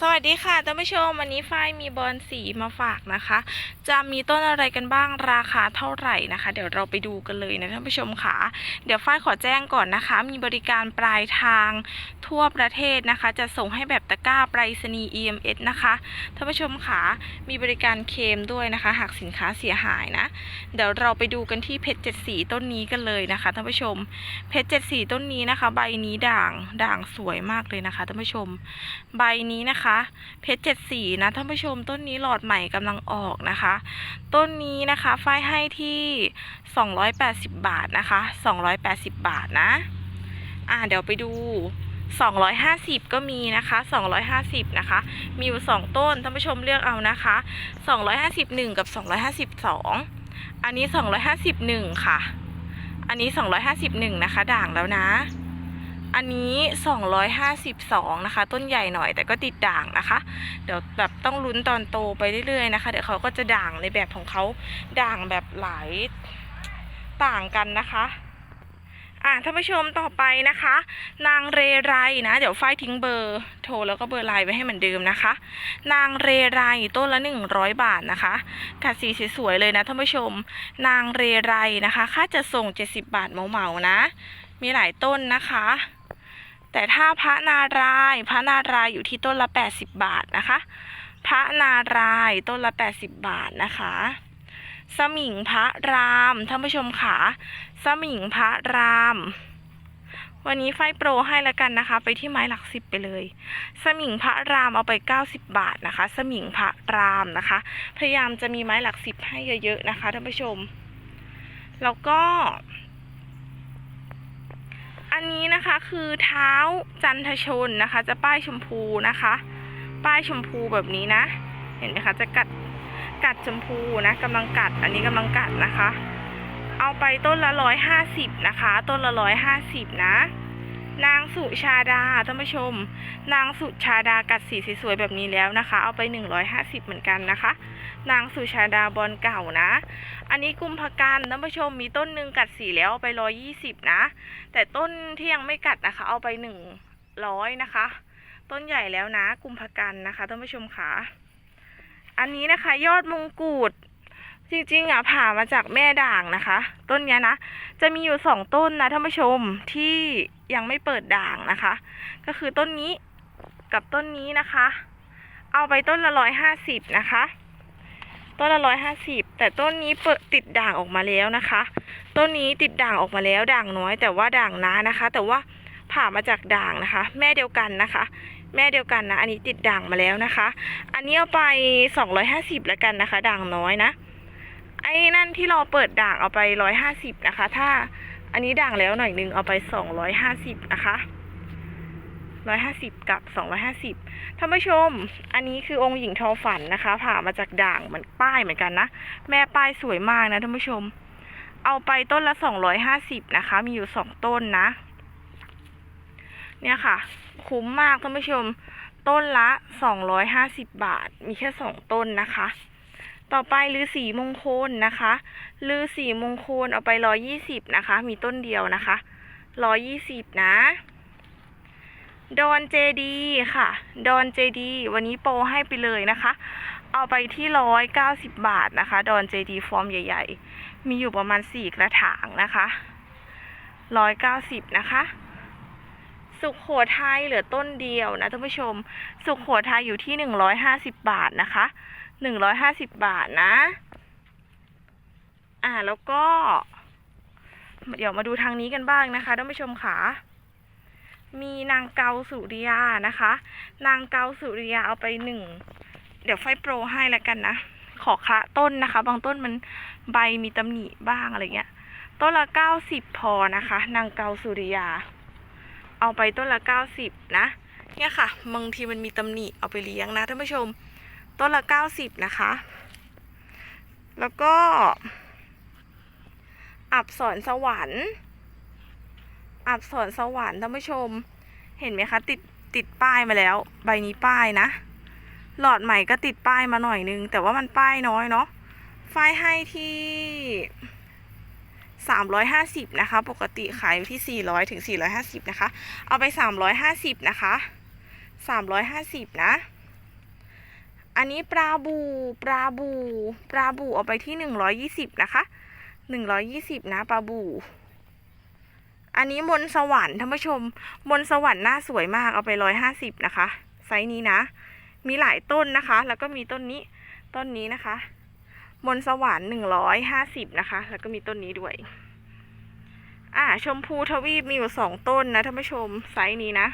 สวัสดีค่ะท่านผู้ชมวันนี้ฝ้ายมีบอลสีมาฝากนะคะ จะมีต้นอะไรกันบ้างราคาเท่าไหร่นะคะ เดี๋ยวเราไปดูกันเลยนะท่านผู้ชมค่ะ เดี๋ยวฝ้ายขอแจ้งก่อนนะคะ มีบริการปลายทางทั่วประเทศนะคะ จะส่งให้แบบตะกร้าไปรษณีย์ EMS นะคะท่านผู้ชมค่ะมีบริการเคมด้วยนะคะ หากสินค้าเสียหายนะเดี๋ยวเราไปดูกันที่เพชรเจ็ดสีต้นนี้กันเลยนะคะท่านผู้ชม เพชรเจ็ดสีต้นนี้นะคะ ใบนี้ด่างด่างสวยมากเลยนะคะท่านผู้ชม ใบนี้นะคะเพชรเจ็ดสีนะท่านผู้ชมต้นนี้หลอดใหม่กำลังออกนะคะ ต้นนี้นะคะฝ้ายให้ที่ 280 บาทนะคะ 280 บาทนะ อ่าเดี๋ยวไปดู250 ก็มีนะคะ 250 นะคะ มีอยู่ 2 ต้น ท่านผู้ชมเลือกเอานะคะ 251กับ 252 อันนี้ 251 ค่ะ อันนี้ 251 นะคะ ด่างแล้วนะ อันนี้ 252 นะคะ ต้นใหญ่หน่อยแต่ก็ติดด่างนะคะ เดี๋ยวแบบต้องลุ้นตอนโตไปเรื่อยๆนะคะ เดี๋ยวเขาก็จะด่างในแบบของเขาด่างแบบหลายต่างกันนะคะอะท่านผู้ชมต่อไปนะคะ นางเรไรนะ เดี๋ยวฝ้ายทิ้งเบอร์โทรแล้วก็เบอร์ไลน์ไว้ให้เหมือนเดิมนะคะ นางเรไรต้นละ 100 บาทนะคะกัดสีสวยๆเลยนะท่านผู้ชม นางเรไรนะคะ ค่าจะส่ง 70 บาทเหมาๆนะ มีหลายต้นนะคะ แต่ถ้าพระนารายพระนารายอยู่ที่ต้นละ 80 บาทนะคะ พระนารายต้นละ 80 บาทนะคะ สมิงพระรามท่านผู้ชมค่ะสมิงพระราม วันนี้ไฟโปรให้แล้วกันนะคะ ไปที่ไม้หลักสิบไปเลย สมิงพระรามเอาไป 90 บาทนะคะ สมิงพระรามนะคะ พยายามจะมีไม้หลักสิบให้เยอะๆนะคะท่านผู้ชม แล้วก็ อันนี้นะคะคือเท้าจันทชนนะคะ จะป้ายชมพูนะคะ ป้ายชมพูแบบนี้นะ เห็นไหมคะ จะกัดกัดชมพูนะกำลังกัด อันนี้กำลังกัดนะคะ เอาไปต้นละร้อยห้าสิบนะคะ ต้นละร้อยห้าสิบนะ นางสุชาดาท่านผู้ชม นางสุชาดากัดสีสวยๆแบบนี้แล้วนะคะ เอาไปหนึ่งร้อยห้าสิบเหมือนกันนะคะ นางสุชาดาบอลเก่านะ อันนี้กุมภกันท่านผู้ชมมีต้นหนึ่งกัดสีแล้วเอาไปร้อยยี่สิบนะ แต่ต้นที่ยังไม่กัดนะคะ เอาไปหนึ่งร้อยนะคะ ต้นใหญ่แล้วนะกุมภกันนะคะท่านผู้ชมค่ะอันนี้นะคะ ยอดมงกุฎ จริงๆอะผ่ามาจากแม่ด่างนะคะ ต้นเนี้ยนะ จะมีอยู่สองต้นนะท่านผู้ชมที่ยังไม่เปิดด่างนะคะ ก็คือต้นนี้กับต้นนี้นะคะ เอาไปต้นละร้อยห้าสิบนะคะ ต้นละร้อยห้าสิบแต่ต้นนี้เปิดติดด่างออกมาแล้วนะคะ ต้นนี้ติดด่างออกมาแล้วด่างน้อย แต่ว่าด่างน้านะคะ แต่ว่าผ่ามาจากด่างนะคะ แม่เดียวกันนะคะ แม่เดียวกันนะ อันนี้ติดด่างมาแล้วนะคะ อันนี้เอาไปสองร้อยห้าสิบแล้วกันนะคะ ด่างน้อยนะ ไอ้นั่นที่เราเปิดด่างเอาไปร้อยห้าสิบนะคะ ถ้าอันนี้ด่างแล้วหน่อยนึงเอาไปสองร้อยห้าสิบนะคะร้อยห้าสิบกับสองร้อยห้าสิบท่านผู้ชม อันนี้คือองค์หญิงทอฝันนะคะ ผ่ามาจากด่างเหมือนป้ายเหมือนกันนะ แม่ป้ายสวยมากนะท่านผู้ชม เอาไปต้นละสองร้อยห้าสิบนะคะ มีอยู่สองต้นนะ เนี่ยค่ะ คุ้มมากท่านผู้ชม ต้นละสองร้อยห้าสิบบาท มีแค่สองต้นนะคะ ต่อไปลือสีมงคลนะคะลือสีมงคลเอาไปร้อยี่สิบนะคะ มีต้นเดียวนะคะร้อยี่สิบนะ ดอนเจดีค่ะ ดอนเจดี วันนี้โปรให้ไปเลยนะคะ เอาไปที่ร้อยเก้าสิบบาทนะคะ ดอนเจดีฟอร์มใหญ่ ๆ มีอยู่ประมาณสี่กระถางนะคะร้อยเก้าสิบนะคะ สุขโขทัยเหลือต้นเดียวนะท่านผู้ชม สุขโขทัยอยู่ที่หนึ่งร้อยห้าสิบบาทนะคะ หนึ่งร้อยห้าสิบบาทนะ อ่าแล้วก็ เดี๋ยวมาดูทางนี้กันบ้างนะคะท่านผู้ชมค่ะมีนางเกาสุริยานะคะ นางเกาสุริยาเอาไปหนึ่ง เดี๋ยวไฟโปรให้แล้วกันนะ ขอคละต้นนะคะ บางต้นมันใบมีตำหนิบ้างอะไรเงี้ย ต้นละเก้าสิบพอนะคะ นางเกาสุริยา เอาไปต้นละเก้าสิบนะ เนี่ยค่ะ บางทีมันมีตำหนิเอาไปเลี้ยงนะท่านผู้ชม ต้นละเก้าสิบนะคะ แล้วก็ อับสรสวรรค์ อับสรสวรรค์ท่านผู้ชม เห็นไหมคะ ติดติดป้ายมาแล้ว ใบนี้ป้ายนะ หลอดใหม่ก็ติดป้ายมาหน่อยนึง แต่ว่ามันป้ายน้อยเนาะฝ้ายให้ที่สามร้อยห้าสิบนะคะ ปกติขายอยู่ที่สี่ร้อยถึงสี่ร้อยห้าสิบนะคะ เอาไปสามร้อยห้าสิบนะคะสามร้อยห้าสิบนะ อันนี้ปลาบูปลาบูปลาบูเอาไปที่หนึ่งร้อยี่สิบนะคะหนึ่งร้อยี่สิบนะปลาบู อันนี้มนสวรรค์ท่านผู้ชมมนสวรรค์หน้าสวยมากเอาไปร้อยห้าสิบนะคะ ไซส์นี้นะ มีหลายต้นนะคะ แล้วก็มีต้นนี้ต้นนี้นะคะมนสวรรค์หนึ่งร้อยห้าสิบนะคะ แล้วก็มีต้นนี้ด้วย อ่า ชมพูทวีปมีอยู่สองต้นนะท่านผู้ชมไซส์นี้นะ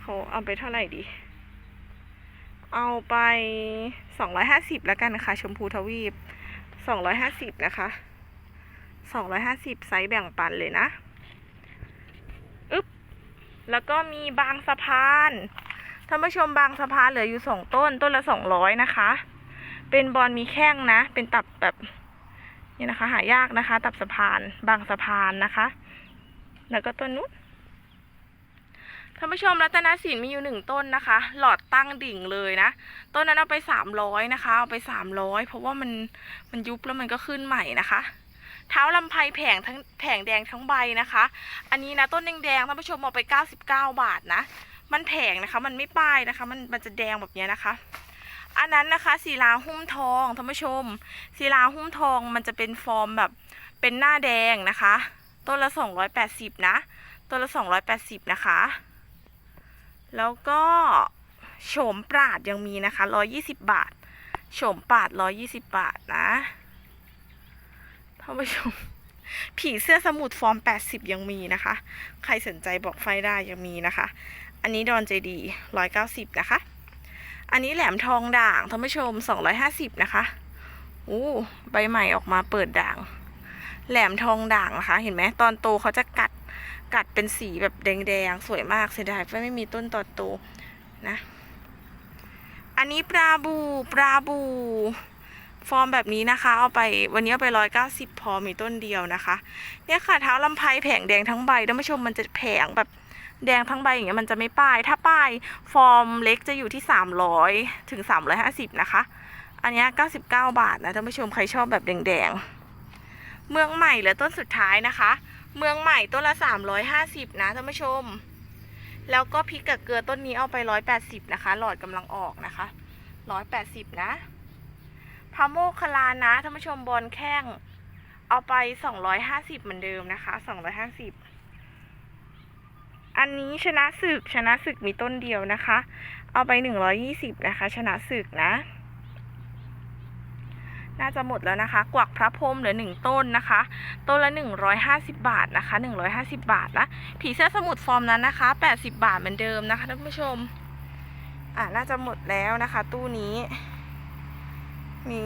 เขาเอาไปเท่าไหร่ดี เอาไปสองร้อยห้าสิบแล้วกันนะคะชมพูทวีปสองร้อยห้าสิบนะคะสองร้อยห้าสิบไซส์แบ่งปันเลยนะอึ๊บแล้วก็มีบางสะพานท่านผู้ชมบางสะพานเหลืออยู่สองต้นต้นละสองร้อยนะคะ เป็นบอลมีแข้งนะ เป็นตับแบบนี่นะคะ หายากนะคะ ตับสะพานบางสะพานนะคะ แล้วก็ต้นนู้นท่านผู้ชมรัตนศิลป์มีอยู่หนึ่งต้นนะคะ หลอดตั้งดิ่งเลยนะ ต้นนั้นเอาไปสามร้อยนะคะ เอาไปสามร้อยเพราะว่ามันมันยุบแล้วมันก็ขึ้นใหม่นะคะ เท้าลำไพแผงทั้งแผงแดงทั้งใบนะคะ อันนี้นะต้นแดงๆท่านผู้ชมเอาไป 99 บาทนะ มันแผงนะคะ มันไม่ป้ายนะคะ มันมันจะแดงแบบนี้นะคะ อันนั้นนะคะศิลาหุ้มทองท่านผู้ชมศิลาหุ้มทองมันจะเป็นฟอร์มแบบเป็นหน้าแดงนะคะ ต้นละ 280 นะ ต้นละ 280 นะคะ แล้วก็โฉมปราดยังมีนะคะ 120 บาท โฉมปราด 120 บาทนะท่านผู้ชม ผีเสื้อสมุดฟอร์ม 80 ยังมีนะคะ ใครสนใจบอกไฟได้ยังมีนะคะ อันนี้ดอนเจดี190 นะคะ อันนี้แหลมทองด่างท่านผู้ชม 250 นะคะอู้ใบใหม่ออกมาเปิดด่าง แหลมทองด่างนะคะ เห็นไหมตอนโตเขาจะกัด กัดเป็นสีแบบแดงๆ สวยมากเสียดายไฟไม่มีต้นตอนโตนะ อันนี้ปลาบูปลาบู ฟอร์มแบบนี้นะคะ เอาไปวันนี้เอาไปร้อยเก้าสิบพอมีต้นเดียวนะคะ เนี่ยค่ะเท้าลำไพแผงแดงทั้งใบท่านผู้ชมมันจะแผงแบบแดงทั้งใบอย่างเงี้ยมันจะไม่ป้าย ถ้าป้ายฟอร์มเล็กจะอยู่ที่สามร้อยถึงสามร้อยห้าสิบนะคะ อันนี้เก้าสิบเก้าบาทนะท่านผู้ชมใครชอบแบบแดงๆ เมืองใหม่เหลือต้นสุดท้ายนะคะ เมืองใหม่ต้นละสามร้อยห้าสิบนะท่านผู้ชม แล้วก็พริกกับเกลือต้นนี้เอาไปร้อยแปดสิบนะคะ หลอดกำลังออกนะคะร้อยแปดสิบนะพระโมคคัลลานะท่านผู้ชมบอลแข้ง เอาไปสองร้อยห้าสิบเหมือนเดิมนะคะสองร้อยห้าสิบอันนี้ชนะศึกชนะศึกมีต้นเดียวนะคะ เอาไปหนึ่งร้อยี่สิบนะคะ ชนะศึกนะ น่าจะหมดแล้วนะคะ กวักพระพรมเหลือหนึ่งต้นนะคะ ต้นละหนึ่งร้อยห้าสิบบาทนะคะหนึ่งร้อยห้าสิบบาทนะผีเสื้อสมุทรฟอร์มนั้นนะคะแปดสิบบาทเหมือนเดิมนะคะท่านผู้ชม อ่าน่าจะหมดแล้วนะคะ ตู้นี้ มี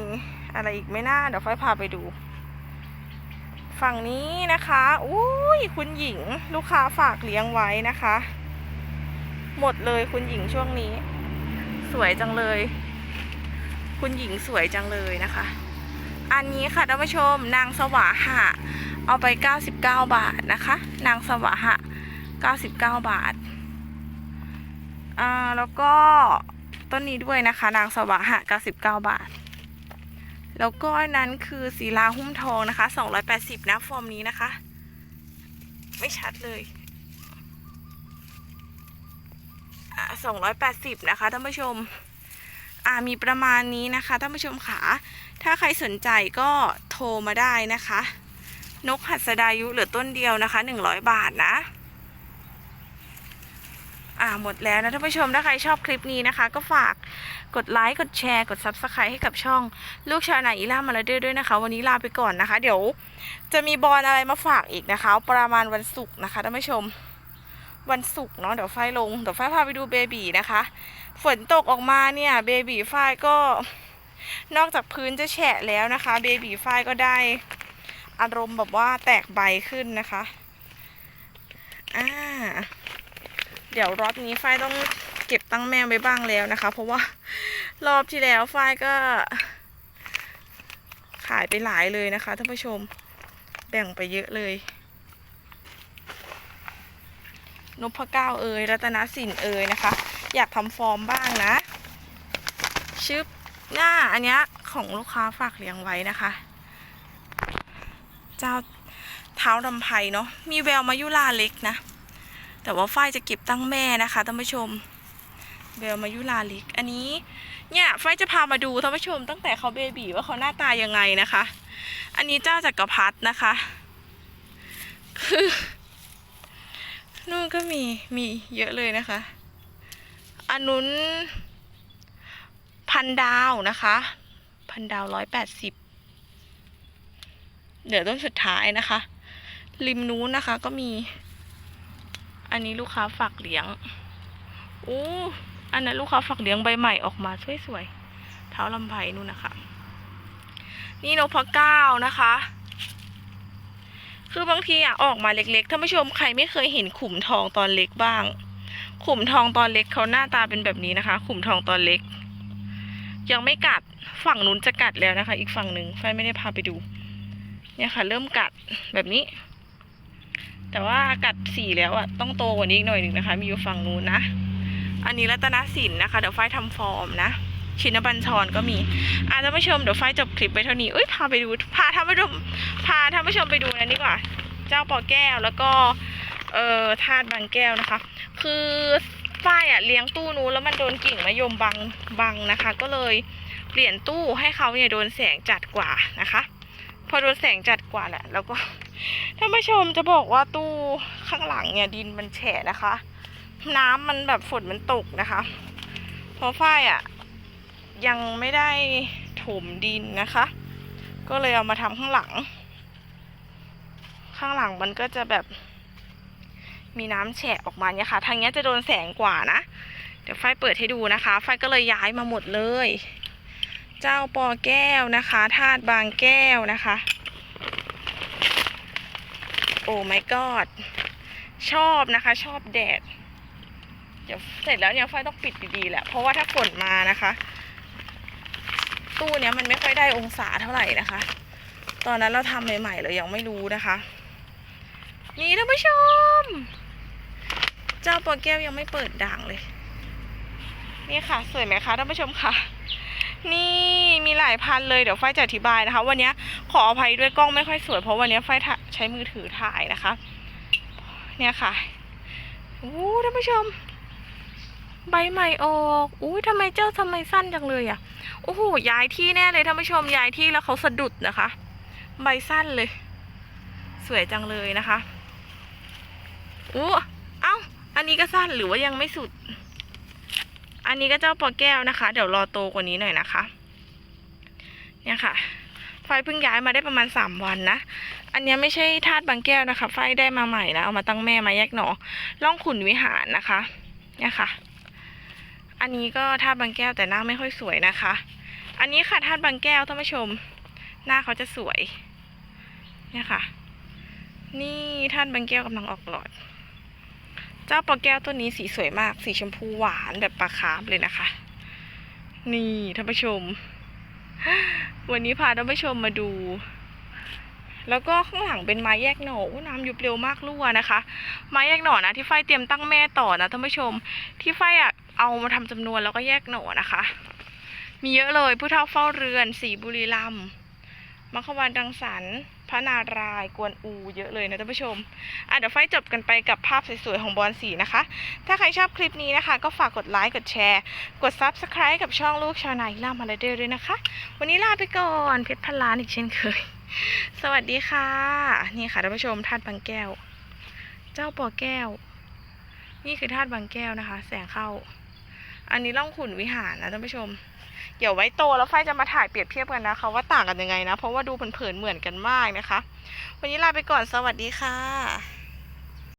อะไรอีกไม่น่าเดี๋ยวค่อยพาไปดู ฝั่งนี้นะคะอุ้ยคุณหญิงลูกค้าฝากเลี้ยงไว้นะคะ หมดเลยคุณหญิงช่วงนี้ สวยจังเลย คุณหญิงสวยจังเลยนะคะ อันนี้ค่ะท่านผู้ชมนางสวาหะ เอาไป 99 บาทนะคะ นางสวาหะ 99 บาท อ่าแล้วก็ต้นนี้ด้วยนะคะ นางสวาหะ 99 บาท แล้วก็อันนั้นคือศิลาหุ้มทองนะคะ 280 นะฟอร์มนี้นะคะ ไม่ชัดเลยอ่า280 นะคะท่านผู้ชม อ่ามีประมาณนี้นะคะท่านผู้ชมขาถ้าใครสนใจก็โทรมาได้นะคะ นกหัสดายุเหลือต้นเดียวนะคะ100 บาทนะอ่าหมดแล้วนะท่านผู้ชมถ้าใครชอบคลิปนี้นะคะ ก็ฝากกดไลค์กดแชร์กด Subscribe ให้กับช่องลูกชาวนาอีล่ามาลาเดอร์ด้วยนะคะ วันนี้ลาไปก่อนนะคะ เดี๋ยวจะมีบอลอะไรมาฝากอีกนะคะ ประมาณวันศุกร์นะคะท่านผู้ชม วันศุกร์เนาะเดี๋ยวไฟลงเดี๋ยวไฟพาไปดูเบบีนะคะ ฝนตกออกมาเนี่ยเบบี้ไฟก็นอกจากพื้นจะแฉะแล้วนะคะเบบี้ไฟก็ได้อารมณ์แบบว่าแตกใบขึ้นนะคะอ่าเดี๋ยวรอบนี้ฝ้ายต้องเก็บตั้งแม่ไว้บ้างแล้วนะคะ เพราะว่ารอบที่แล้วฝ้ายก็ ขายไปหลายเลยนะคะท่านผู้ชมแบ่งไปเยอะเลยนพเก้าเอยรัตนสินเอยนะคะ อยากทำฟอร์มบ้างนะ ชึบหน้าอันนี้ของลูกค้าฝากเลี้ยงไว้นะคะ เจ้าเท้าลำไพเนาะ มีแววมายุลาเล็กนะ แต่ว่าฝ้ายจะเก็บตั้งแม่นะคะท่านผู้ชมเบลมายุลาเลิกอันนี้ เนี่ยไฟจะพามาดูท่านผู้ชมตั้งแต่เขาเบบีว่าเขาหน้าตายังไงนะคะ อันนี้เจ้าจักรพรรดินะคะ คือนู่นก็มีมีเยอะเลยนะคะ อันนุ้นพันดาวนะคะ พันดาวร้อยแปดสิบเดี๋ยวต้นสุดท้ายนะคะ ริมนู้นนะคะก็มี อันนี้ลูกค้าฝากเลี้ยงอู้อันนั้นลูกค้าฝากเลี้ยงใบใหม่ออกมาสวยๆเท้าลำไพนู่นนะคะ นี่นพเก้านะคะ คือบางทีอะออกมาเล็กๆท่านผู้ชมใครไม่เคยเห็นขุมทองตอนเล็กบ้าง ขุมทองตอนเล็กเขาหน้าตาเป็นแบบนี้นะคะ ขุมทองตอนเล็ก ยังไม่กัดฝั่งนู้นจะกัดแล้วนะคะ อีกฝั่งหนึ่งไฟไม่ได้พาไปดู เนี่ยค่ะ เริ่มกัดแบบนี้ แต่ว่ากัดสีแล้วอะต้องโตกว่านี้อีกหน่อยหนึ่งนะคะ มีอยู่ฝั่งนู้นนะอันนี้รัตนสินนะคะเดี๋ยวไฟทำฟอร์มนะชินบัญชรก็มีอาท่านผู้ชมเดี๋ยวไฟจบคลิปไปเท่านี้เอ้ยพาไปดูพาท่านผู้ชมพาท่านผู้ชมไปดูนะนี่กว่าเจ้าปอแก้วแล้วก็เอ่อธาตุบางแก้วนะคะ คือฝ้ายอะเลี้ยงตู้นู้นแล้วมันโดนกิ่งมะยมบังบังนะคะ ก็เลยเปลี่ยนตู้ให้เขาเนี่ยโดนแสงจัดกว่านะคะ พอโดนแสงจัดกว่าแหละ แล้วก็ท่านผู้ชมจะบอกว่าตู้ข้างหลังเนี่ยดินมันแฉะนะคะ น้ำมันแบบฝนมันตกนะคะเพราะฝ้ายอะยังไม่ได้ถมดินนะคะ ก็เลยเอามาทำข้างหลัง ข้างหลังมันก็จะแบบ มีน้ำแฉะออกมาเนี่ยค่ะ ทางเนี้ยจะโดนแสงกว่านะ เดี๋ยวไฟเปิดให้ดูนะคะ ไฟก็เลยย้ายมาหมดเลย เจ้าปอแก้วนะคะธาตุบางแก้วนะคะ โอ้ my god ชอบนะคะ ชอบแดด เดี๋ยวเสร็จแล้วเนี่ยไฟต้องปิดดีๆแหละ เพราะว่าถ้าฝนมานะคะ ตู้เนี้ยมันไม่ค่อยได้องศาเท่าไหร่นะคะ ตอนนั้นเราทำใหม่ๆเรายังไม่รู้นะคะ นี่ท่านผู้ชม เจ้าปอแก้วยังไม่เปิดด่างเลย นี่ค่ะ สวยไหมคะท่านผู้ชมคะนี่มีหลายพันเลยเดี๋ยวไฟจะอธิบายนะคะ วันนี้ขออภัยด้วยกล้องไม่ค่อยสวยเพราะวันนี้ไฟใช้มือถือถ่ายนะคะ เนี่ยค่ะอู้ท่านผู้ชม ใบใหม่ออกอู้ทำไมเจ้าทำไมสั้นจังเลยอะโอ้โหย้ายที่แน่เลยท่านผู้ชมย้ายที่แล้วเขาสะดุดนะคะ ใบสั้นเลย สวยจังเลยนะคะอู้เอ้า อันนี้ก็สั้นหรือว่ายังไม่สุด อันนี้ก็เจ้าปอแก้วนะคะ เดี๋ยวรอโตกว่านี้หน่อยนะคะ เนี่ยค่ะไฟเพิ่งย้ายมาได้ประมาณสามวันนะ อันนี้ไม่ใช่ธาตุบางแก้วนะคะ ไฟได้มาใหม่นะ เอามาตั้งแม่มาแยกหนอล่องขุนวิหารนะคะ เนี่ยค่ะ อันนี้ก็ธาตุบางแก้วแต่หน้าไม่ค่อยสวยนะคะ อันนี้ค่ะธาตุบางแก้วท่านผู้ชม หน้าเขาจะสวย เนี่ยค่ะ นี่ธาตุบางแก้วกำลังออกหลอด เจ้าปลาแก้วตัวนี้สีสวยมาก สีชมพูหวานแบบปลาคาร์ฟเลยนะคะ นี่ท่านผู้ชม วันนี้พาท่านผู้ชมมาดู แล้วก็ข้างหลังเป็นไม้แยกหน่อน้ำยุบเร็วมากรั่วนะคะ ไม้แยกหน่อนะที่ไฟเตรียมตั้งแม่ต่อนะท่านผู้ชม ที่ไฟอะเอามาทำจำนวนแล้วก็แยกหน่อนะคะ มีเยอะเลยผู้เฒ่าเฝ้าเรือน สีบุรีรัมย์ มัคควานรังสรรค์พระนารายณ์กวนอูเยอะเลยนะท่านผู้ชมอะเดี๋ยวไฟจบกันไปกับภาพสวยๆของบอลสีนะคะ ถ้าใครชอบคลิปนี้นะคะ ก็ฝากกดไลค์กดแชร์ กด Subscribe กับช่องลูกชาวนายล่ามาเลเดอร์ด้วยนะคะ วันนี้ลาไปก่อนเพชรพันล้านอีกเช่นเคย สวัสดีค่ะ นี่ค่ะท่านผู้ชมธาตุบางแก้ว เจ้าปอแก้ว นี่คือธาตุบางแก้วนะคะ แสงเข้า อันนี้ล่องขุนวิหารนะท่านผู้ชม เดี๋ยวไว้โตแล้วไฟจะมาถ่ายเปรียบเทียบกันนะคะ ว่าต่างกันยังไงนะ เพราะว่าดูเผินๆเหมือนกันมากนะคะ วันนี้ลาไปก่อนสวัสดีค่ะ